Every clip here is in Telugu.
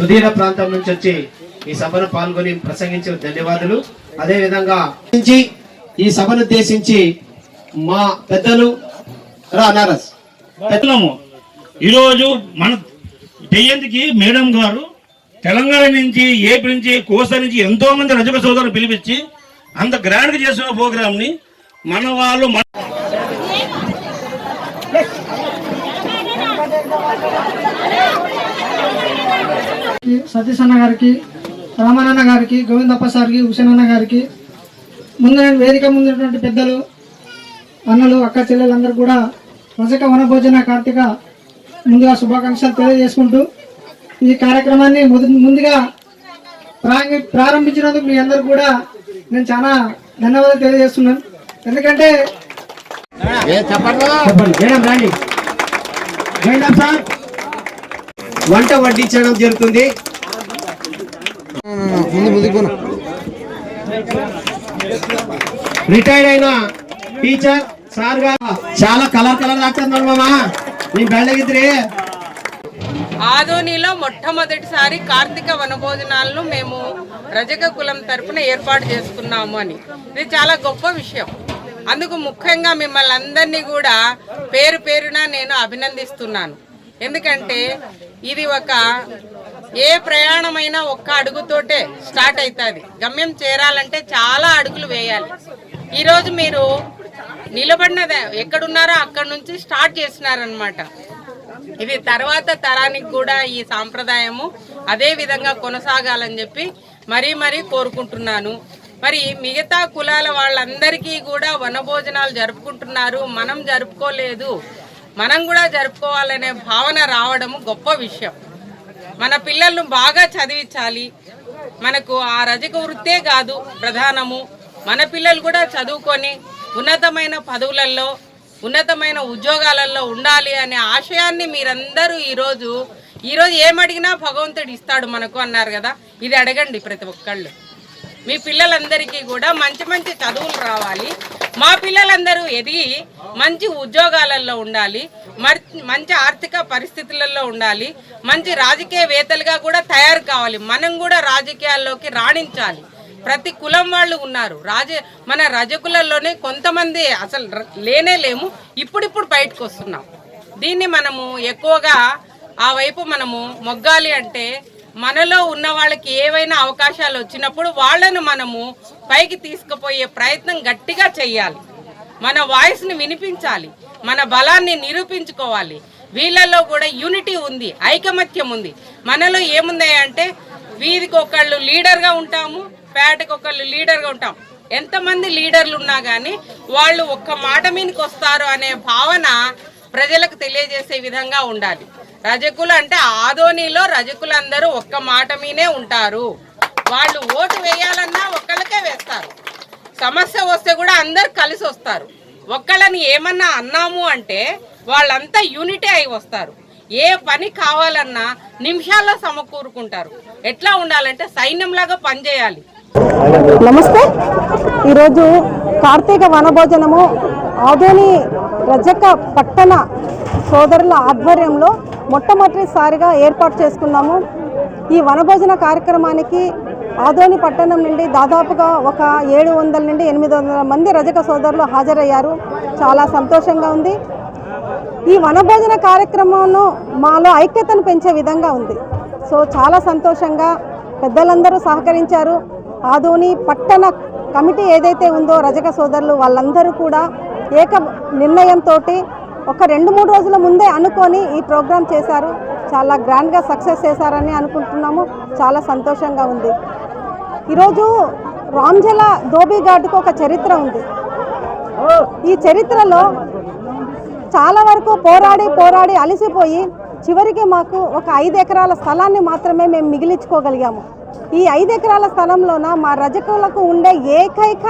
సుదీర ప్రాంతం నుంచి వచ్చి ఈ సభను పాల్గొని ప్రసంగించిన ధన్యవాదాలు. అదే విధంగా నుంచి ఈ సభను ఉద్దేశించి మా పెద్దలు రా నారస్ పెద్దలము ఈరోజు మన జయంతికి మేడం గారు తెలంగాణ నుంచి ఏపీ నుంచి కోస్తా నుంచి ఎంతో మంది రజక సోదరులు పిలిపించి అంత గ్రాండ్గా చేసిన ప్రోగ్రామ్ని మన వాళ్ళు మన గారికి, సతీష్ అన్న గారికి రామానన్న గారికి గోవిందప్ప సార్కి హుసేన్ అన్న గారికి ముందు వేదిక ముందున్నటువంటి పెద్దలు అన్నలు అక్క చెల్లెలందరూ కూడా రజక వనభోజన కార్తీక ముందుగా శుభాకాంక్షలు తెలియజేసుకుంటూ ఈ కార్యక్రమాన్ని ముందుగా ప్రారంభి- ప్రారంభించినందుకు మీ అందరు కూడా నేను చాలా ధన్యవాదాలు తెలియజేస్తున్నాను. ఎందుకంటే చెప్పండి. మేడం రండి మేడం సార్? వంట వడ్డించడం జరుగుతుంది. రిటైర్డ్ అయిన టీచర్ సార్ గారు చాలా కలర్ కలర్ రాస్తున్నారు మామా. నీ బెళ్ళగిద్రి ఆదోనిలో మొట్టమొదటిసారి కార్తీక వనభోజనాలను మేము రజక కులం తరపున ఏర్పాటు చేసుకున్నాము అని. ఇది చాలా గొప్ప విషయం. అందుకు ముఖ్యంగా మిమ్మల్ని అందరినీ కూడా పేరు పేరున నేను అభినందిస్తున్నాను. ఎందుకంటే ఇది ఒక ఏ ప్రయాణమైనా ఒక్క అడుగుతోటే స్టార్ట్ అవుతుంది గమ్యం చేరాలంటే చాలా అడుగులు వేయాలి. ఈరోజు మీరు నిలబడినదే ఎక్కడున్నారో అక్కడ నుంచి స్టార్ట్ చేసినారనమాట ఇది తర్వాత తరానికి కూడా ఈ సాంప్రదాయము అదే విధంగా కొనసాగాలని చెప్పి మరీ మరీ కోరుకుంటున్నాను. మరి మిగతా కులాల వాళ్ళందరికీ కూడా వనభోజనాలు జరుపుకుంటున్నారు. మనం జరుపుకోలేదు. మనం కూడా జరుపుకోవాలనే భావన రావడము గొప్ప విషయం. మన పిల్లలను బాగా చదివించాలి. మనకు ఆ రజక వృత్తే కాదు ప్రధానము. మన పిల్లలు కూడా చదువుకొని ఉన్నతమైన పదవులలో ఉన్నతమైన ఉద్యోగాలలో ఉండాలి అనే ఆశయాన్ని మీరందరూ ఈరోజు ఈరోజు ఏమడిగినా భగవంతుడు ఇస్తాడు మనకు అన్నారు కదా. ఇది అడగండి ప్రతి ఒక్కళ్ళు. మీ పిల్లలందరికీ కూడా మంచి మంచి చదువులు రావాలి. మా పిల్లలందరూ ఎదిగి మంచి ఉద్యోగాలలో ఉండాలి మర్- మంచి ఆర్థిక పరిస్థితులలో ఉండాలి మంచి రాజకీయవేత్తలుగా కూడా తయారు కావాలి. మనం కూడా రాజకీయాల్లోకి రాణించాలి. ప్రతి కులం వాళ్ళు ఉన్నారు. రాజ మన రజకులలోనే కొంతమంది అసలు లేనే లేము. ఇప్పుడిప్పుడు బయటకు వస్తున్నాం దీన్ని మనము ఎక్కువగా ఆ వైపు మనము మొగ్గాలి అంటే మనలో ఉన్న వాళ్ళకి ఏవైనా అవకాశాలు వచ్చినప్పుడు వాళ్ళను మనము పైకి తీసుకుపోయే ప్రయత్నం గట్టిగా చేయాలి మన వాయిస్ని వినిపించాలి మన బలాన్ని నిరూపించుకోవాలి. వీళ్ళల్లో కూడా యూనిటీ ఉంది ఐకమత్యం ఉంది. మనలో ఏముంది అంటే వీధికి ఒకళ్ళు లీడర్గా ఉంటాము పేటకు ఒకళ్ళు లీడర్గా ఉంటాం. ఎంతమంది లీడర్లు ఉన్నా కానీ వాళ్ళు ఒక్క మాట మీదకి వస్తారు అనే భావన ప్రజలకు తెలియజేసే విధంగా ఉండాలి. రజకులు అంటే ఆదోనిలో రజకులందరూ ఒక్క మాట మీనే ఉంటారు. వాళ్ళు ఓటు వేయాలన్నా ఒక్కళ్ళకే వేస్తారు. సమస్య వస్తే కూడా అందరు కలిసి వస్తారు. ఒక్కళ్ళని ఏమన్నా అన్నాము అంటే వాళ్ళంతా యూనిటీ అయి వస్తారు. ఏ పని కావాలన్నా నిమిషాల్లో సమకూరుకుంటారు. ఎట్లా ఉండాలంటే సైన్యంలాగా పనిచేయాలి. నమస్తే. ఈరోజు కార్తీక వనభోజనము ఆదోని రజక పట్టణ సోదరుల ఆధ్వర్యంలో మొట్టమొదటిసారిగా ఏర్పాటు చేసుకున్నాము. ఈ వనభోజన కార్యక్రమానికి ఆదోని పట్టణం నుండి దాదాపుగా ఒక ఏడు వందల నుండి ఎనిమిది వందల మంది రజక సోదరులు హాజరయ్యారు. చాలా సంతోషంగా ఉంది. ఈ వనభోజన కార్యక్రమంలో మాలో ఐక్యతను పెంచే విధంగా ఉంది. సో చాలా సంతోషంగా పెద్దలందరూ సహకరించారు. ఆదోని పట్టణ కమిటీ ఏదైతే ఉందో రజక సోదరులు వాళ్ళందరూ కూడా ఏక నిర్ణయంతో ఒక రెండు మూడు రోజుల ముందే అనుకొని ఈ ప్రోగ్రాం చేశారు. చాలా గ్రాండ్గా సక్సెస్ చేశారని అనుకుంటున్నాము. చాలా సంతోషంగా ఉంది. ఈరోజు రామ్జల ధోబీ ఘాట్కు ఒక చరిత్ర ఉంది. ఈ చరిత్రలో చాలా వరకు పోరాడి పోరాడి అలసిపోయి చివరికి మాకు ఒక ఐదు ఎకరాల స్థలాన్ని మాత్రమే మేము మిగిలించుకోగలిగాము. ఈ ఐదు ఎకరాల స్థలంలోన మా రజకులకు ఉండే ఏకైక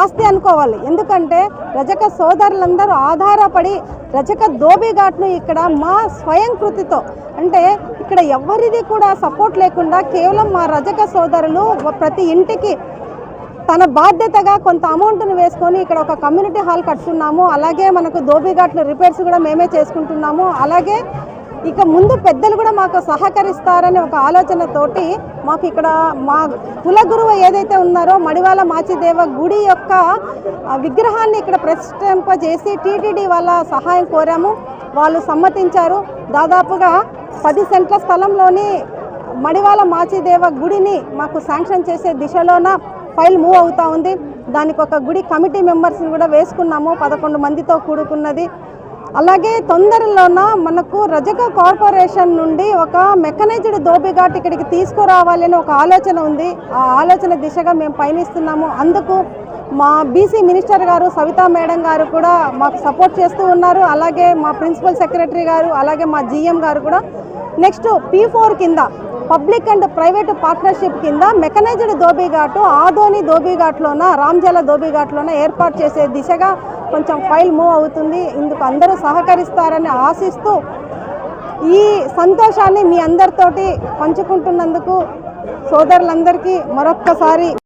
ఆస్తి అనుకోవాలి. ఎందుకంటే రజక సోదరులందరూ ఆధారపడి రజక దోబీ ఘాట్ను ఇక్కడ మా స్వయం కృతితో అంటే ఇక్కడ ఎవరిది కూడా సపోర్ట్ లేకుండా కేవలం మా రజక సోదరులు ప్రతి ఇంటికి తన బాధ్యతగా కొంత అమౌంట్ను వేసుకొని ఇక్కడ ఒక కమ్యూనిటీ హాల్ కట్టుకున్నాము అలాగే మనకు దోబిఘాట్లు రిపేర్స్ కూడా మేమే చేసుకుంటున్నాము. అలాగే ఇక ముందు పెద్దలు కూడా మాకు సహకరిస్తారని ఒక ఆలోచనతోటి మాకు ఇక్కడ మా కులగురువు ఏదైతే ఉన్నారో మడివాల మాచిదేవ గుడి యొక్క విగ్రహాన్ని ఇక్కడ ప్రతిష్ఠింపజేసి టీటీడీ వాళ్ళ సహాయం కోరాము. వాళ్ళు సమ్మతించారు. దాదాపుగా పది సెంట్ల స్థలంలోని మడివాల మాచిదేవ గుడిని మాకు శాంక్షన్ చేసే దిశలోన ఫైల్ మూవ్ అవుతూ ఉంది. దానికి ఒక గుడి కమిటీ మెంబర్స్ని కూడా వేసుకున్నాము. పదకొండు మందితో కూడుకున్నది. అలాగే తొందరలోన మనకు రజక కార్పొరేషన్ నుండి ఒక మెకనైజ్డ్ దోబిఘాట్ ఇక్కడికి తీసుకురావాలని ఒక ఆలోచన ఉంది. ఆ ఆలోచన దిశగా మేము పయనిస్తున్నాము. అందుకు మా బీసీ మినిస్టర్ గారు సవితా మేడం గారు కూడా మాకు సపోర్ట్ చేస్తూ ఉన్నారు. అలాగే మా ప్రిన్సిపల్ సెక్రటరీ గారు అలాగే మా జీఎం గారు కూడా. నెక్స్ట్ పీ ఫోర్ కింద పబ్లిక్ అండ్ ప్రైవేట్ పార్ట్నర్షిప్ కింద మెకనైజ్డ్ దోబిఘాటు ఆదోని దోబిఘాట్లోన రామ్జల దోబిఘాట్లోన ఏర్పాటు చేసే దిశగా కొంచెం ఫైల్ మూవ్ అవుతుంది. ఇందుకు అందరూ సహకరిస్తారని ఆశిస్తూ ఈ సంతోషాన్ని మీ అందరితోటి పంచుకుంటున్నందుకు సోదరులందరికీ మరొక్కసారి